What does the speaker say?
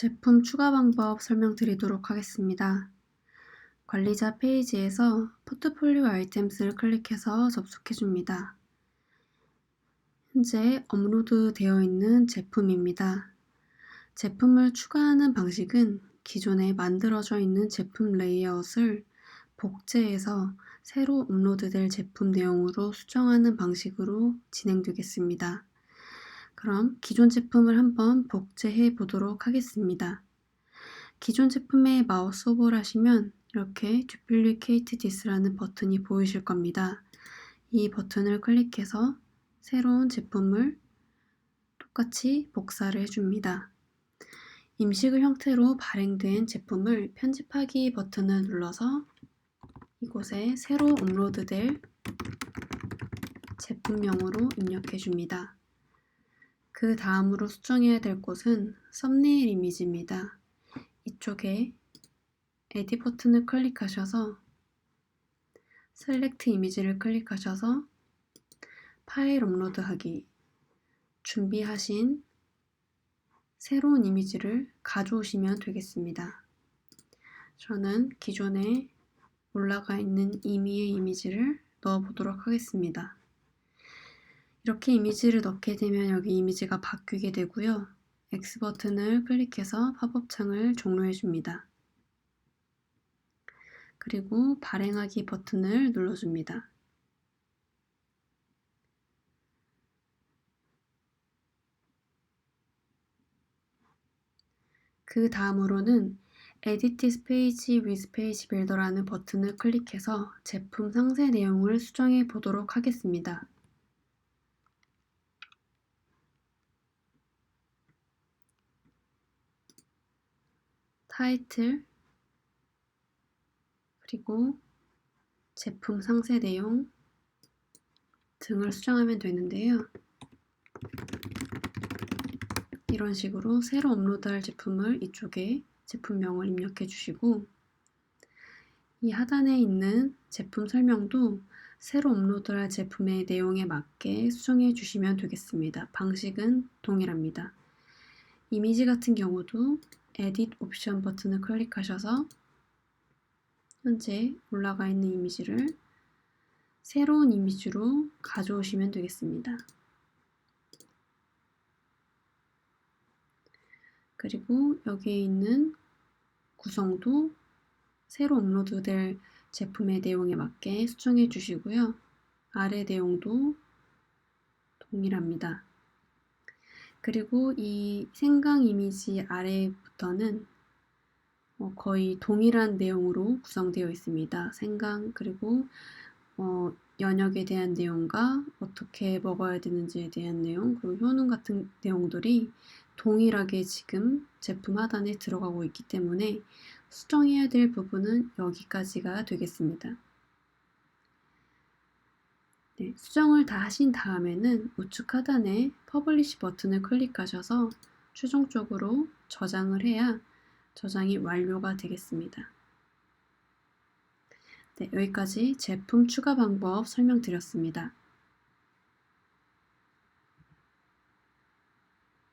제품 추가 방법 설명드리도록 하겠습니다. 관리자 페이지에서 포트폴리오 아이템스를 클릭해서 접속해 줍니다. 현재 업로드 되어 있는 제품입니다. 제품을 추가하는 방식은 기존에 만들어져 있는 제품 레이아웃을 복제해서 새로 업로드될 제품 내용으로 수정하는 방식으로 진행되겠습니다. 그럼 기존 제품을 한번 복제해 보도록 하겠습니다. 기존 제품에 마우스 오버를 하시면 이렇게 Duplicate This라는 버튼이 보이실 겁니다. 이 버튼을 클릭해서 새로운 제품을 똑같이 복사를 해줍니다. 임시글 형태로 발행된 제품을 편집하기 버튼을 눌러서 이곳에 새로 업로드될 제품명으로 입력해 줍니다. 그 다음으로 수정해야 될 곳은 썸네일 이미지입니다. 이쪽에 에디 버튼을 클릭하셔서 셀렉트 이미지를 클릭하셔서 파일 업로드하기 준비하신 새로운 이미지를 가져오시면 되겠습니다. 저는 기존에 올라가 있는 이미의 이미지를 넣어 보도록 하겠습니다. 이렇게 이미지를 넣게 되면 여기 이미지가 바뀌게 되고요. X 버튼을 클릭해서 팝업 창을 종료해 줍니다. 그리고 발행하기 버튼을 눌러줍니다. 그 다음으로는 Edit page with page builder라는 버튼을 클릭해서 제품 상세 내용을 수정해 보도록 하겠습니다. 타이틀 그리고 제품 상세 내용 등을 수정하면 되는데요. 이런 식으로 새로 업로드할 제품을 이쪽에 제품명을 입력해 주시고 이 하단에 있는 제품 설명도 새로 업로드할 제품의 내용에 맞게 수정해 주시면 되겠습니다. 방식은 동일합니다. 이미지 같은 경우도 에딧 옵션 버튼을 클릭하셔서 현재 올라가 있는 이미지를 새로운 이미지로 가져오시면 되겠습니다. 그리고 여기에 있는 구성도 새로 업로드될 제품의 내용에 맞게 수정해 주시고요. 아래 내용도 동일합니다. 그리고 이 생강 이미지 아래부터는 어, 거의 동일한 내용으로 구성되어 있습니다. 생강 그리고 어, 연역에 대한 내용과 어떻게 먹어야 되는지에 대한 내용 그리고 효능 같은 내용들이 동일하게 지금 제품 하단에 들어가고 있기 때문에 수정해야 될 부분은 여기까지가 되겠습니다. 네, 수정을 다 하신 다음에는 우측 하단에 퍼블리시 버튼을 클릭하셔서 최종적으로 저장을 해야 저장이 완료가 되겠습니다. 네, 여기까지 제품 추가 방법 설명드렸습니다.